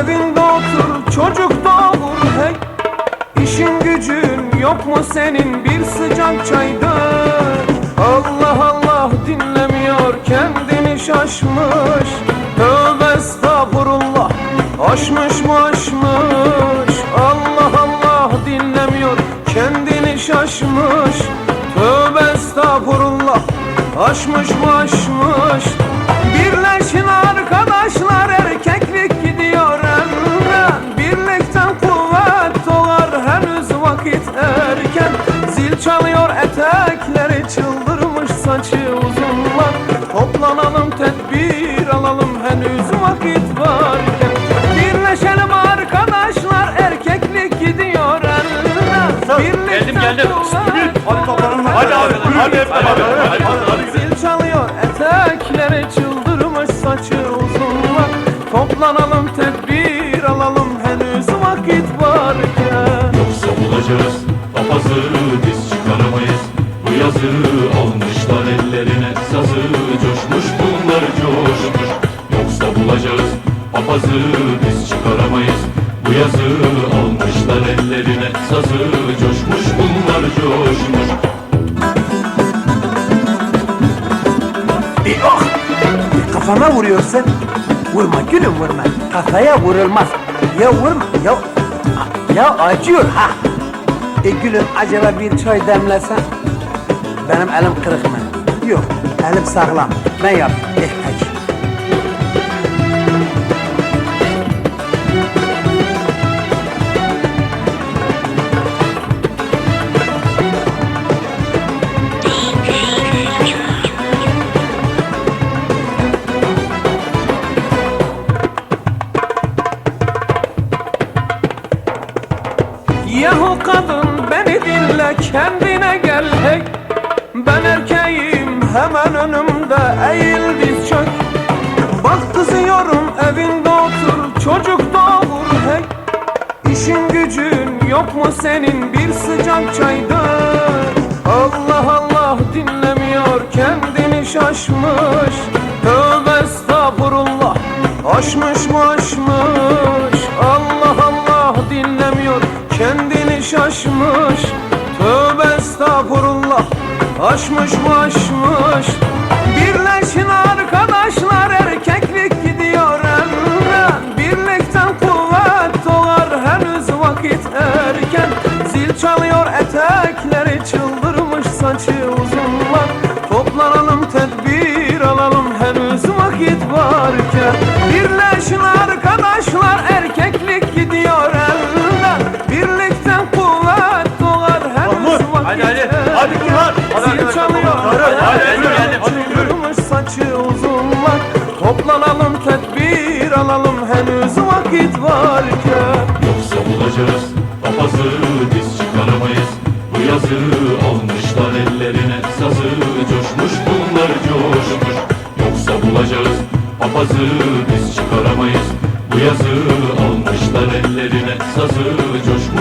Evinde otur çocuk doğur hey. İşin gücün yok mu senin? Bir sıcak çayda Allah Allah dinlemiyor kendini şaşmış. Tövbe estağfurullah aşmış mı aşmış? Allah Allah dinlemiyor kendini şaşmış. Tövbe estağfurullah aşmış mı aşmış? Vakit erken Zil çalıyor etekleri çıldırmış saçı uzunlar Toplanalım tedbir alalım henüz vakit varken Birleşelim arkadaşlar erkeklik gidiyor elden Birlikten geldim. kuvvet Hadi toplanalım. Hadi abi. Hadi hep beraber. Hadi, hadi, hadi. Zil çalıyor ellerine sazı Coşmuş bunlar coşmuş Yoksa bulacağız papazı biz çıkaramayız Bu yazı almışlar ellerine sazı Coşmuş bunlar coşmuş E, ah! Kafana vuruyorsun. Vurma gülüm vurma. Kafaya vurulmaz. Ya vurma. Ya, ya acıyor ha. E gülüm acaba bir çay demlesen? Benim elim kırık mı? Yok. Elim sağlam. Ben yap. Eh peki. Yahu kadın beni dinle kendine gel hey hemen önümde eğil diz çök. Bak kızıyorum evinde otur çocuk doğur hey İşin gücün yok mu senin? Bir sıcak çaydır Allah Allah dinlemiyor kendini şaşmış. Tövbe estağfurullah aşmış mı aşmış mı aşmış Birleşin arkadaşlar erkeklik gidiyor elden Birlikten kuvvet doğar henüz vakit erken Zil çalıyor etekleri çıldırmış saçı uzunlar Toplanalım tedbir alalım henüz vakit varken Birleşin arkadaşlar erkeklik gidiyor elden Birlikten kuvvet doğar henüz vakit Hadi, hadi. Hadi erken. bunlar. Toplanalım tedbir alalım. Henüz vakit varken. Yoksa bulacağız. Papazı biz çıkaramayız. Bu yazı almışlar ellerine. Sazı Coşmuş bunlar coşmuş. Yoksa bulacağız. Papazı biz çıkaramayız. Bu yazı almışlar ellerine. Sazı Coşmuş